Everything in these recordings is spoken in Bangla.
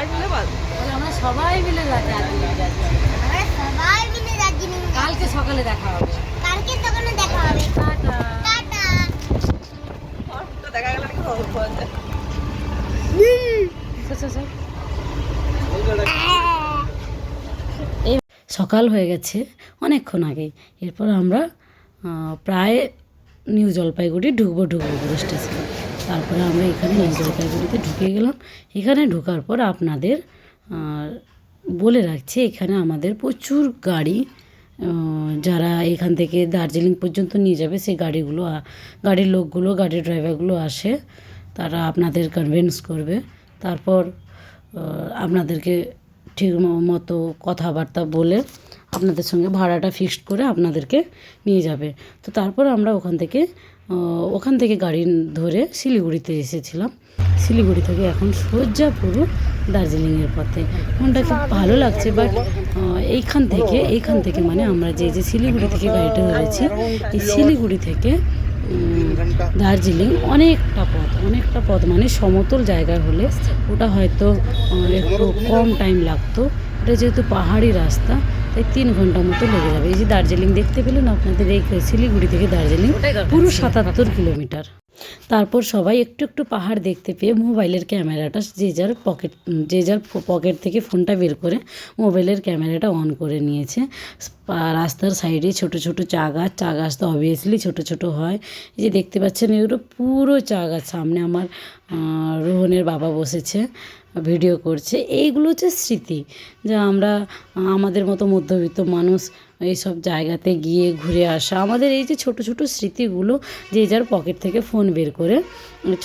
সবাই মিলে আমরা সবাই মিলে দার্জিলিং যাচ্ছি। সবাই মিলে দার্জিলিং। কালকে সকালে দেখা হবে। কালকে দোকানে দেখা হবে। টাটা। টাটা। দেখা গেল নাকি খবর পাওয়া যায় চল, চল, চল। এই সকাল হয়ে গেছে অনেকক্ষণ আগে। এরপর আমরা প্রায় নিউ জলপাইগুড়ি ঢুকবো ঢুকবো স্টেশনে তারপরে আমরা এখানে জলপাইগুড়িতে ঢুকে গেলাম। এখানে ঢোকার পর আপনাদের বলে রাখছি, এখানে আমাদের প্রচুর গাড়ি যারা এখান থেকে দার্জিলিং পর্যন্ত নিয়ে যাবে, সেই গাড়িগুলো গাড়ির লোকগুলো, গাড়ির ড্রাইভারগুলো আসে। তারা আপনাদের কনভিন্স করবে। তারপর আপনাদেরকে ঠিক মতো কথাবার্তা বলে আপনাদের সঙ্গে ভাড়াটা ফিক্সড করে আপনাদেরকে নিয়ে যাবে। তো তারপর আমরা ওখান থেকে ওখান থেকে গাড়ি ধরে শিলিগুড়িতে এসেছিলাম। শিলিগুড়ি থেকে এখন সোজা পুরো দার্জিলিংয়ের পথে। মনটা খুব ভালো লাগছে বাট এইখান থেকে এইখান থেকে মানে আমরা যে যে শিলিগুড়ি থেকে গাড়িটা ধরেছি, এই শিলিগুড়ি থেকে দার্জিলিং অনেকটা পথ অনেকটা পথ মানে সমতল জায়গায় হলে ওটা হয়তো একটু কম টাইম লাগতো। ওটা যেহেতু পাহাড়ি রাস্তা, তাই তিন ঘণ্টা মতো লেগে যাবে। এই যে দার্জিলিং দেখতে পেলেন আপনাদের, এই শিলিগুড়ি থেকে দার্জিলিং পুরো সাতাত্তর কিলোমিটার। তারপর সবাই একটু একটু পাহাড় দেখতে পেয়ে মোবাইলের ক্যামেরাটা যে যার পকেট, যে যার পকেট থেকে ফোনটা বের করে মোবাইলের ক্যামেরাটা অন করে নিয়েছে। রাস্তার সাইডে ছোট ছোট চা গাছ চা গাছ তো অবভিয়াসলি ছোট ছোট হয়। এই যে দেখতে পাচ্ছেন এগুলো পুরো চা গাছ সামনে আমার রোহনের বাবা বসেছে। ভিডিও করছে, এইগুলো হচ্ছে স্মৃতি। যা আমরা, আমাদের মতো মধ্যবিত্ত মানুষ এইসব জায়গাতে গিয়ে ঘুরে আসা, আমাদের এই যে ছোট ছোট স্মৃতিগুলো যে যার পকেট থেকে ফোন বের করে,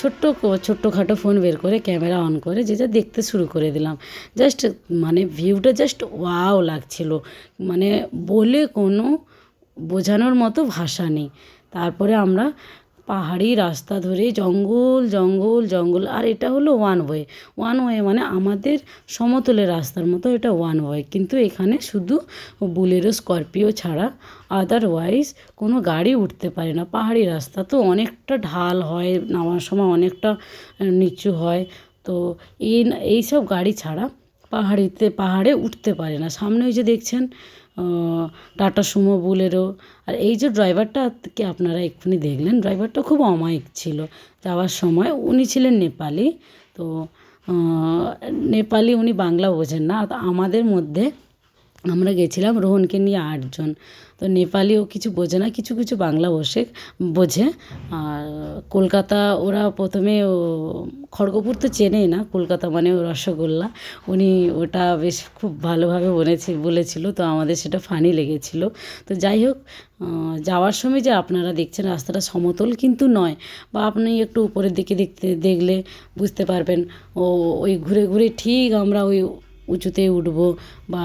ছোট্ট ছোট্টখাটো ফোন বের করে, ক্যামেরা অন করে, যে যা দেখতে শুরু করে দিলাম। জাস্ট মানে ভিউটা জাস্ট ওয়াও লাগছিল। মানে বলে কোনো বোঝানোর মতো ভাষা নেই। তারপরে আমরা পাহাড়ি রাস্তা ধরে জঙ্গল জঙ্গল জঙ্গল, আর এটা হলো ওয়ান ওয়ে ওয়ান ওয়ে মানে আমাদের সমতলের রাস্তার মতো এটা ওয়ান ওয়ে কিন্তু এখানে শুধু বুলেরো, স্করপিও ছাড়া আদারওয়াইজ কোনো গাড়ি উঠতে পারে না। পাহাড়ি রাস্তা তো অনেকটা ঢাল হয়, নামার সময় অনেকটা নিচু হয়। তো এই এই সব গাড়ি ছাড়া পাহাড়িতে, পাহাড়ে উঠতে পারে না। সামনে ওই যে দেখছেন টাটা সুমো বুলেরো। আর এই যে ড্রাইভারটাকে আপনারা এক্ষুনি দেখলেন, ড্রাইভারটা খুব অমায়িক ছিল। যাওয়ার সময় উনি ছিলেন নেপালি। তো নেপালি উনি বাংলা বোঝেন না। আমাদের মধ্যে আমরা গেছিলাম রোহনকে নিয়ে আটজন। তো নেপালিও কিছু বোঝে না, কিছু কিছু বাংলা বসে, বোঝে। আর কলকাতা ওরা প্রথমে ও খড়গপুর তো চেনেই না, কলকাতা মানে ও রসগোল্লা। উনি ওটা বেশ খুব ভালোভাবে বলেছে বলেছিল, তো আমাদের সেটা ফানি লেগেছিল। তো যাই হোক যাওয়ার সময় যে আপনারা দেখছেন রাস্তাটা সমতল কিন্তু নয়, বা আপনি একটু উপরের দিকে দেখতে, দেখলে বুঝতে পারবেন। ও ওই ঘুরে ঘুরে ঠিক আমরা ওই উঁচুতে উঠবো বা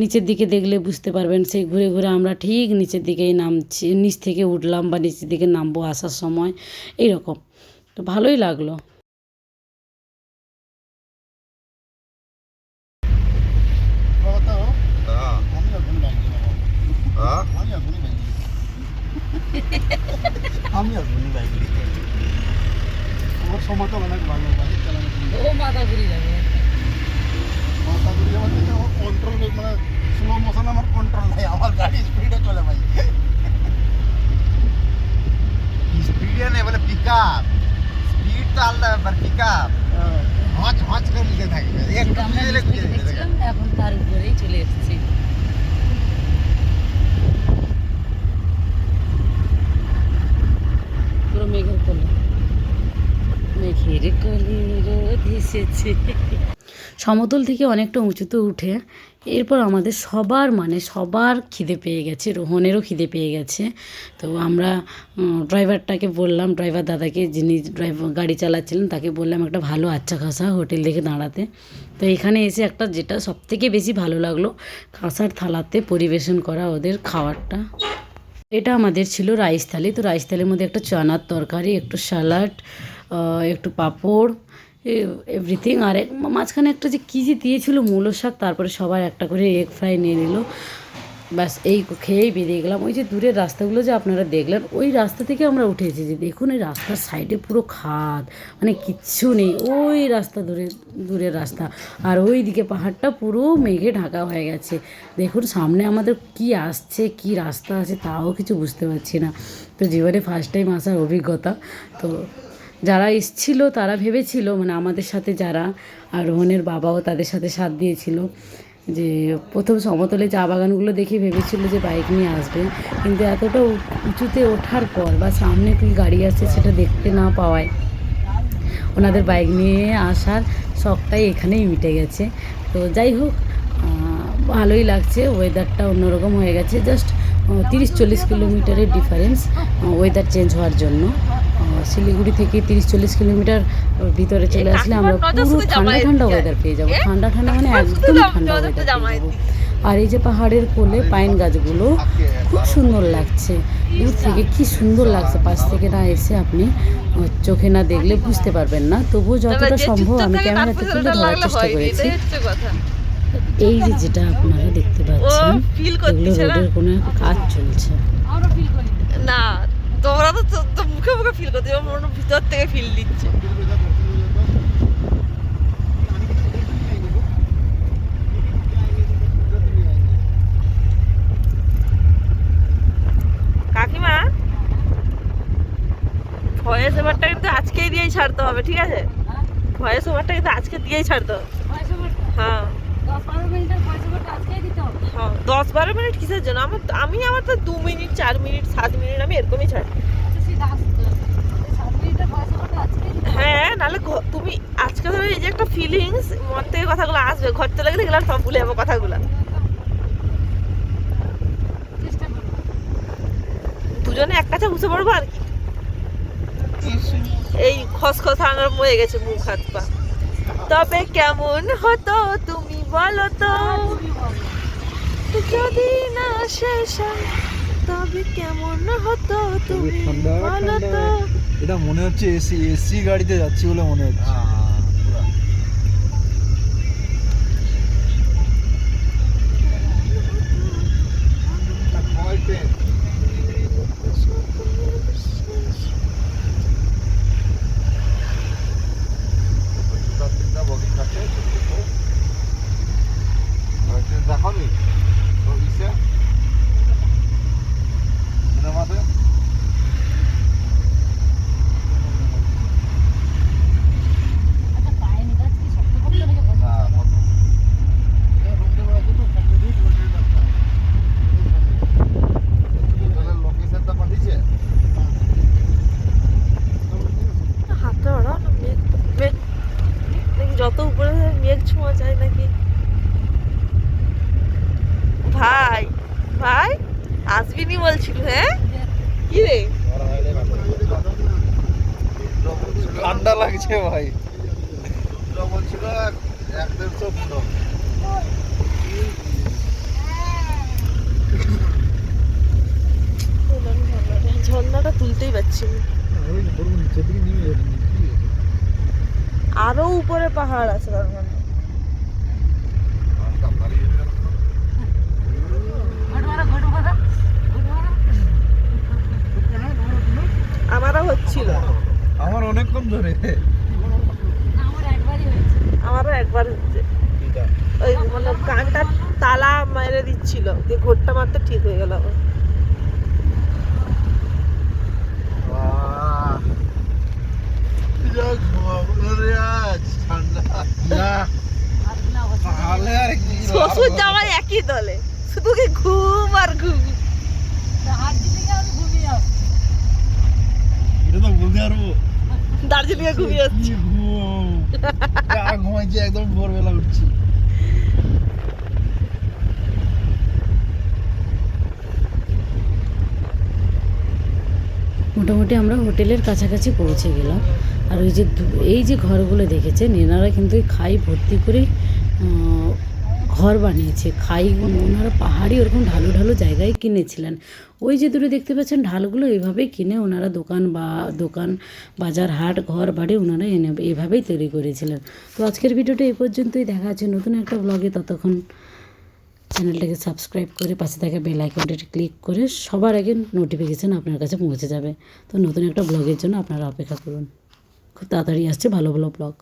নিচের দিকে দেখলে বুঝতে পারবেন সেই ঘুরে ঘুরে আমরা ঠিক নিচের দিকেই নামছি নিচ থেকে উঠলাম বা নিচের দিকে নামবো আসার সময়। এই রকম তো ভালোই লাগল। হ্যাঁ। হ্যাঁ আমি আর বলি বাইক আমার সময়টা অনেক ভালো বাইক চালানো ও মাথা ঘুরে যাবে। মাথা ঘুরে যাওয়ার থেকে আমার কন্ট্রোল মানে স্লো মোশন আমার কন্ট্রোল নেই আমার গাড়ি স্পিডে চলে ভাই স্পিডে নেই বলে পিক আপ স্পিড তো আলাদা ব্যাপার পিক আপ হচ হচ করে নিতে থাকবে একটু আমরা বুঝে দিলে নিচ থেকে বুঝে যেতে দেখছিলাম এখন তার উপরেই চলে এসেছি পুরো মেঘের কোলে মেঘের কোলে রোদ এসেছে সমতল থেকে অনেকটা উঁচুতে উঠে এরপর আমাদের সবার মানে সবার খিদে পেয়ে গেছে, রোহনেরও খিদে পেয়ে গেছে। তো আমরা ড্রাইভারটাকে বললাম, ড্রাইভার দাদাকে যিনি ড্রাইভার গাড়ি চালাচ্ছিলেন তাকে বললাম, একটা ভালো আচ্ছা খাসা হোটেল দেখে দাঁড়াতে। তো এখানে এসে একটা যেটা সবথেকে বেশি ভালো লাগল, কাঁসার থালাতে পরিবেশন করা ওদের খাবারটা। এটা আমাদের ছিল রাইস থালি। তো রাইস থালির মধ্যে একটা চানার তরকারি, একটু স্যালাড একটু পাঁপড় এভরিথিং আর এক- মাঝখানে একটা যে কী যে দিয়েছিল মূলো শাক, তারপরে সবার একটা করে এগ ফ্রাই নিয়ে নিল। ব্যাস, এই খেয়েই বেরিয়ে গেলাম। ওই যে দূরের রাস্তাগুলো যে আপনারা দেখলেন, ওই রাস্তা থেকে আমরা উঠে এসেছি দেখুন এই রাস্তার সাইডে পুরো খাদ মানে কিচ্ছু নেই। ওই রাস্তা দূরে, দূরের রাস্তা। আর ওই দিকে পাহাড়টা পুরো মেঘে ঢাকা হয়ে গেছে। দেখুন, সামনে আমাদের কি আসছে, কি রাস্তা আছে, তাও কিছু বুঝতে পারছি না। তো জীবনে ফার্স্ট টাইম আসার অভিজ্ঞতা। তো যারা এসছিল, তারা ভেবেছিল মানে আমাদের সাথে যারা আর রোহনের বাবাও তাদের সাথে সাথ দিয়েছিল, যে প্রথম সমতলে চা বাগানগুলো দেখে ভেবেছিল যে বাইক নিয়ে আসবে। কিন্তু এতটা উঁচুতে ওঠার পর বা সামনে কি গাড়ি আসছে সেটা দেখতে না পাওয়ায় ওনাদের বাইক নিয়ে আসার শখটাই এখানেই মিটে গেছে। তো যাই হোক ভালোই লাগছে ওয়েদারটা অন্যরকম হয়ে গেছে জাস্ট তিরিশ চল্লিশ কিলোমিটারের ডিফারেন্স ওয়েদার চেঞ্জ হওয়ার জন্য। শিলিগুড়ি থেকে তিরিশ চল্লিশ কিলোমিটার ভিতরে চলে আসলে আমরা পুরো ঠান্ডা ঠান্ডা। ওয়েদার পেয়ে যাব। ঠান্ডা ঠান্ডা মানে একদম ঠান্ডা ওয়েদার পেয়ে যাব। আর এই যে পাহাড়ের কোলে পাইন গাছগুলো খুব সুন্দর লাগছে। দূর থেকে কি সুন্দর লাগছে পাশ থেকে না এসে আপনি চোখে না দেখলে বুঝতে পারবেন না। তবুও যতটা সম্ভব আমি ক্যামেরাতে তুলে ধরার চেষ্টা করেছি। এই যে যেটা আপনারা দেখতে পাচ্ছেন এগুলো রোডের কোনো কাজ চলছে। না তোমরা তো তো- মুখে মুখে ফিল করতে মনে ভিতর থেকে ফিল দিচ্ছে। কাকিমা? ভয়েস ওভারটা কিন্তু আজকেই দিয়েই ছাড়তে হবে ঠিক আছে? ভয়েস ওভারটা কিন্তু আজকে দিয়েই ছাড়তে হবে। হ্যাঁ। দশ বারো মিনিট কিসের জন্য? আমার আমি আমার তো দু মিনিট, চার মিনিট, সাত মিনিট, আমি এরকমই ছাড়ি। হ্যাঁ নাহলে তুমি আজকে ধরো এই যে একটা ফিলিংস মন থেকে কথাগুলো আসবে। ঘর চলে গেলে গেলে আর সব ভুলে যাব কথাগুলো। দুজনে এক কাছে বসে পড়ব আর কি? এই খসখস আঙার মরে গেছে মুখ, হাত, পা। তবে কেমন হতো তুমি বলো তো? যদি না শেষ তবে কেমন হতো তুমি বলো তো? এটা মনে হচ্ছে এসি এসি গাড়িতে যাচ্ছি বলে মনে হচ্ছে। দেখাবি সিনেমাতে না লোকেশনটা পাঠিয়েছে হাতটা ওরা মেঘ মেঘ নাকি যত উপরে যায় মেঘ ছোঁয়া যায় নাকি ভাই ভাই আসবি নি বলছিল হ্যাঁ? কি রে? ঠান্ডা লাগছে ভাই। বলছিল এক দেড়শো ফুটো ঝর্ণাটা তুলতেই পারছি আরও উপরে পাহাড় আছে তার মানে। আমারও হচ্ছিল। আমার অনেকক্ষণ ধরে। আমারও একবার হচ্ছে। ওই মানে কানটা তালা মেরে দিচ্ছিল দিয়ে ঘোরটা মারতে ঠিক হয়ে গেল আমার। আর শ্বশুর জামাই একই দলে শুধু কি ঘুম আর ঘুম। এটা তো বলতে পারব দার্জিলিং এ ঘুমিয়ে যাচ্ছি। কি ঘুম? যা ঘুমাইছি একদম ভোরবেলা উঠছি। মোটামুটি আমরা হোটেলের কাছাকাছি পৌঁছে গেলাম। আর ওই যে এই যে ঘরগুলো দেখেছেন এনারা কিন্তু খাই ভর্তি করে আহ, ঘর বানিয়েছে, খাই ওনারা পাহাড়ি ওরকম ঢালু ঢালু জায়গায় কিনেছিলেন। ওই যে দূরে দেখতে পাচ্ছেন ঢালগুলো এইভাবেই কিনে ওনারা দোকান বা, দোকান, বাজার, হাট, ঘর, বাড়ি ওনারা এনে এইভাবেই তৈরি করেছিলেন। তো আজকের ভিডিওটা এই পর্যন্তই, দেখা আছে নতুন একটা ব্লগে ততক্ষণ চ্যানেলটাকে সাবস্ক্রাইব করে পাশে থাকা বেল আইকনটি ক্লিক করে সবার আগে নোটিফিকেশান আপনার কাছে পৌঁছে যাবে। তো নতুন একটা ব্লগের জন্য আপনারা অপেক্ষা করুন। খুব তাড়াতাড়ি আসছে ভালো ভালো ব্লগ